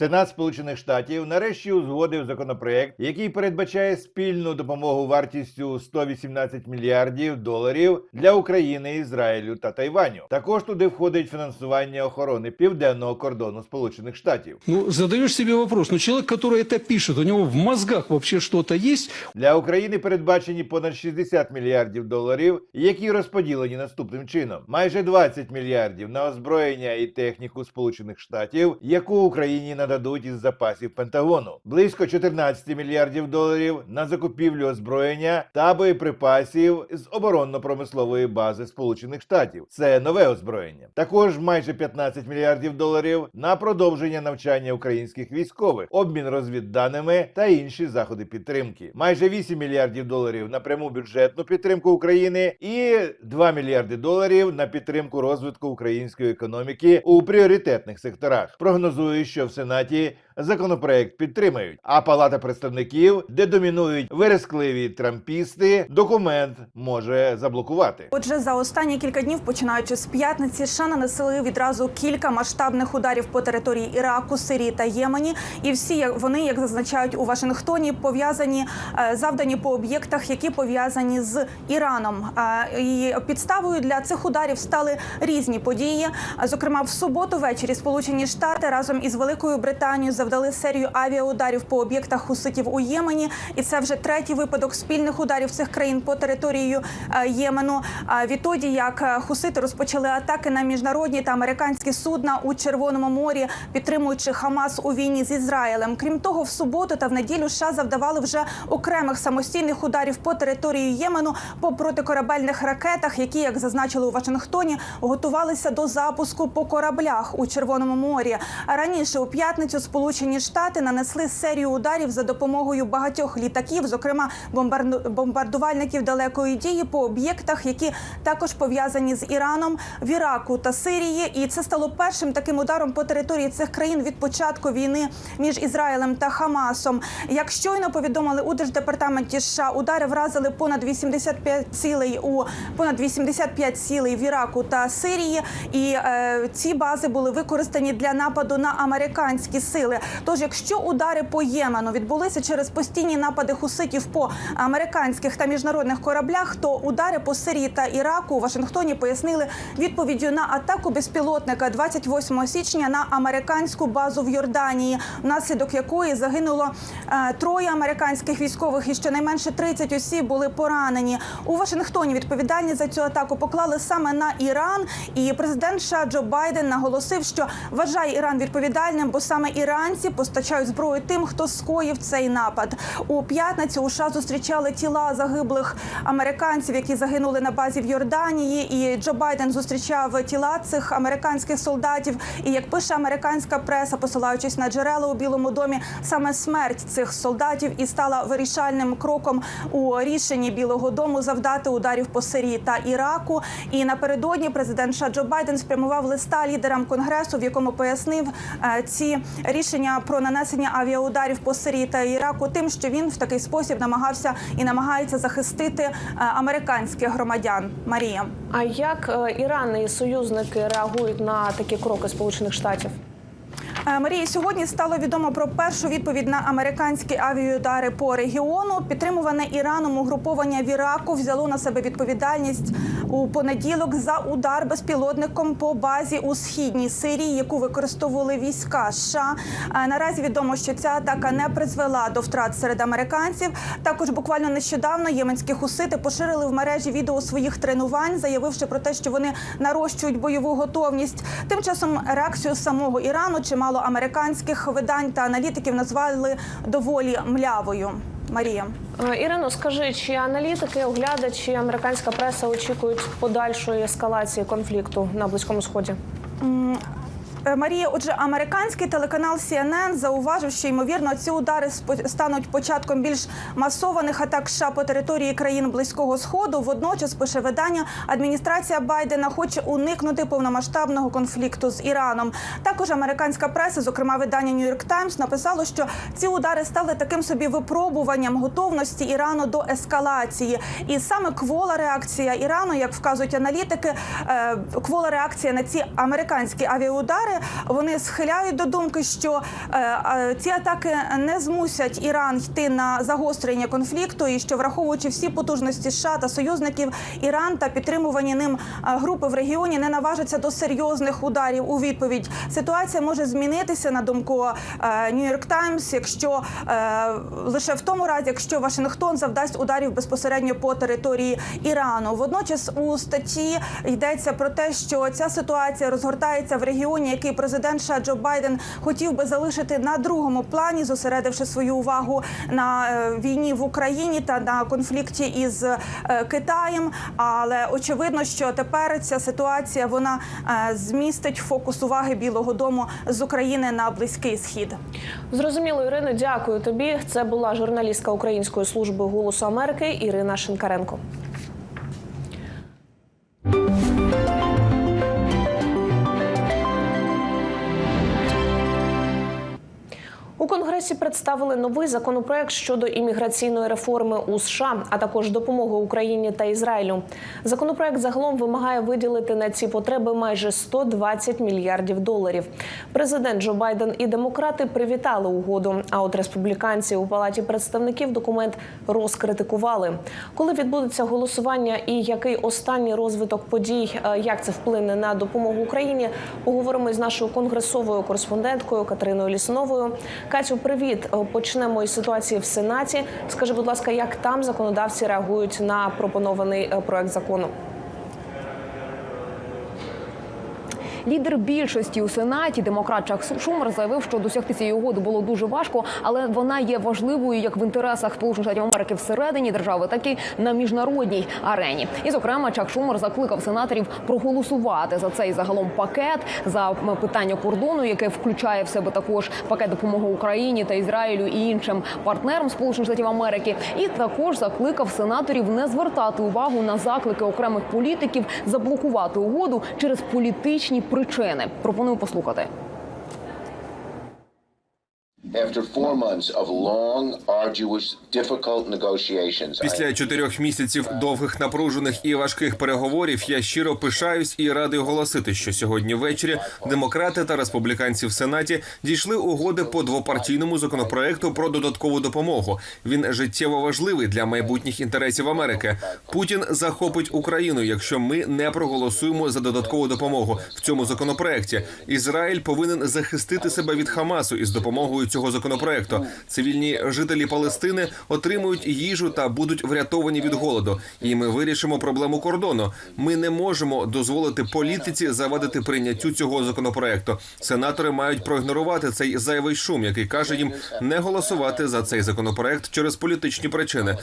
Сенат Сполучених Штатів нарешті узгодив законопроект, який передбачає спільну допомогу вартістю 118 мільярдів доларів для України, Ізраїлю та Тайваню. Також туди входить фінансування охорони південного кордону Сполучених Штатів. Ну, задаешь себе вопрос, ну человек, который это пишет, у него в мозгах вообще что-то есть? Для України передбачені понад 60 мільярдів доларів, які розподілені наступним чином: майже 20 мільярдів на озброєння і техніку Сполучених Штатів, яку Україні нададуть із запасів Пентагону, близько 14 мільярдів доларів на закупівлю озброєння та боєприпасів з оборонно-промислової бази Сполучених Штатів. Це нове озброєння. Також майже 15 мільярдів доларів на продовження навчання українських військових, обмін розвідданими та інші заходи підтримки. Майже 8 мільярдів доларів на пряму бюджетну підтримку України і 2 мільярди доларів на підтримку розвитку української економіки у пріоритетних секторах. Прогнозую, що в Сенаті Кстати, законопроект підтримають. А Палата представників, де домінують верескливі трампісти, документ може заблокувати. Отже, за останні кілька днів, починаючи з п'ятниці, США нанесли відразу кілька масштабних ударів по території Іраку, Сирії та Ємені. І всі вони, як зазначають у Вашингтоні, пов'язані е, завдані по об'єктах, які пов'язані з Іраном. Е, І підставою для цих ударів стали різні події. Зокрема, в суботу ввечері Сполучені Штати разом із Великою Британією завдали серію авіаударів по об'єктах хуситів у Ємені, і це вже третій випадок спільних ударів цих країн по території е, Ємену. Відтоді, як е, хусити розпочали атаки на міжнародні та американські судна у Червоному морі, підтримуючи Хамас у війні з Ізраїлем. Крім того, в суботу та в неділю США завдавали вже окремих самостійних ударів по території Ємену по протикорабельних ракетах, які, як зазначили у Вашингтоні, готувалися до запуску по кораблях у Червоному морі. Раніше у п'ятницю Сполучені Штати нанесли серію ударів за допомогою багатьох літаків, зокрема бомбарду- бомбардувальників далекої дії по об'єктах, які також пов'язані з Іраном в Іраку та Сирії. І це стало першим таким ударом по території цих країн від початку війни між Ізраїлем та Хамасом. Як щойно повідомили у держдепартаменті США, удари вразили понад 85 цілей у понад 85 цілей в Іраку та Сирії. І е, ці бази були використані для нападу на американські сили. Тож, якщо удари по Ємену відбулися через постійні напади хуситів по американських та міжнародних кораблях, то удари по Сирії та Іраку у Вашингтоні пояснили відповіддю на атаку безпілотника 28 січня на американську базу в Йорданії, внаслідок якої загинуло е, троє американських військових і щонайменше 30 осіб були поранені. У Вашингтоні відповідальність за цю атаку поклали саме на Іран. І президент США Джо Байден наголосив, що вважає Іран відповідальним, бо саме іранці постачають зброю тим, хто скоїв цей напад. У п'ятницю у США зустрічали тіла загиблих американців, які загинули на базі в Йорданії. І Джо Байден зустрічав тіла цих американських солдатів. І як пише американська преса, посилаючись на джерела у Білому домі, саме смерть цих солдатів і стала вирішальним кроком у рішенні Білого Дому завдати ударів по Сирії та Іраку. І напередодні президент США Джо Байден спрямував листа лідерам конгресу, в якому пояснив е, ці рішення про нанесення авіаударів по Сирії та Іраку, тим, що він в такий спосіб намагався і намагається захистити е, американських громадян. Марія. А як е, Іран і союзники реагують на такі кроки Сполучених Штатів? Е, Марії, сьогодні стало відомо про першу відповідь на американські авіаудари по регіону. Підтримуване Іраном угруповання в Іраку взяло на себе відповідальність у понеділок за удар безпілотником по базі у східній Сирії, яку використовували війська США. Е, Наразі відомо, що ця атака не призвела до втрат серед американців. Також буквально нещодавно єменські хусити поширили в мережі відео своїх тренувань, заявивши про те, що вони нарощують бойову готовність. Тим часом реакцію самого Ірану чимало американських видань та аналітиків назвали доволі млявою. Марія. Е, Ірино, скажи, чи аналітики, оглядачі, американська преса очікують подальшої ескалації конфлікту на близькому сході? Е, Марія, отже, американський телеканал CNN зауважив, що ймовірно ці удари стануть початком більш масованих атак США по території країн близького сходу. Водночас пише видання, адміністрація Байдена хоче уникнути повномасштабного конфлікту з Іраном. Також американська преса, зокрема видання New York Times, написало, що ці удари стали таким собі випробуванням готовності Ірану до ескалації. І саме квола реакція Ірану, як вказують аналітики, е, квола реакція на ці американські авіаудари експерти вони схиляють до думки, що е, е, ці атаки не змусять Іран йти на загострення конфлікту, і що враховуючи всі потужності США та союзників, Іран та підтримувані ним е, групи в регіоні не наважаться до серйозних ударів у відповідь. Ситуація може змінитися на думку Нью-Йорк Таймс, якщо лише в тому разі, якщо Вашингтон завдасть ударів безпосередньо по території Ірану. Водночас у статті йдеться про те, що ця ситуація розгортається в регіоні, який президент США Джо Байден хотів би залишити на другому плані, зосередивши свою увагу на е, війні в Україні та на конфлікті із е, Китаєм. Але очевидно, що тепер ця ситуація вона е, змістить фокус уваги Білого Дому з України на близький схід. Зрозуміло, Ірино, дякую тобі. Це була журналістка Української служби голосу Америки Ірина Шинкаренко. Конгресі представили новий законопроект щодо імміграційної реформи у США, а також допомоги Україні та Ізраїлю. Законопроект загалом вимагає виділити на ці потреби майже 120 мільярдів доларів. Президент Джо Байден і демократи привітали угоду. А от республіканці у палаті представників документ розкритикували. Коли відбудеться голосування і який останній розвиток подій, е, як це вплине на допомогу Україні, поговоримо із нашою конгресовою кореспонденткою Катериною Лісновою. Катю, привіт. Е, Почнемо із ситуації в Сенаті. Скажи, будь ласка, як там законодавці реагують на пропонований е, проект закону? Лідер більшості у сенаті, демократ Чак Шумер, заявив, що досягти цієї угоди було дуже важко, але вона є важливою як в інтересах Сполучених Штатів Америки всередині держави, так і на міжнародній арені. І, зокрема, Чак Шумер закликав сенаторів проголосувати за цей загалом пакет за питання кордону, яке включає в себе також пакет допомоги Україні та Ізраїлю і іншим партнерам Сполучених Штатів Америки. І також закликав сенаторів не звертати увагу на заклики окремих політиків заблокувати угоду через політичні причини. Пропоную послухати. Після чотирьох місяців довгих напружених і важких переговорів я щиро пишаюсь і радий оголосити, що сьогодні ввечері демократи та республіканці в сенаті дійшли угоди по двопартійному законопроекту про додаткову допомогу. Він життєво важливий для майбутніх інтересів Америки. Путін захопить Україну, якщо ми не проголосуємо за додаткову допомогу в цьому законопроекті. Ізраїль повинен захистити себе від Хамасу із допомогою законопроекту. Цивільні жителі Палестини отримують їжу та будуть врятовані від голоду. І ми вирішимо проблему кордону. Ми не можемо дозволити політиці завадити прийняттю цього законопроекту. Сенатори мають проігнорувати цей зайвий шум, який каже їм не голосувати за цей законопроект через політичні причини.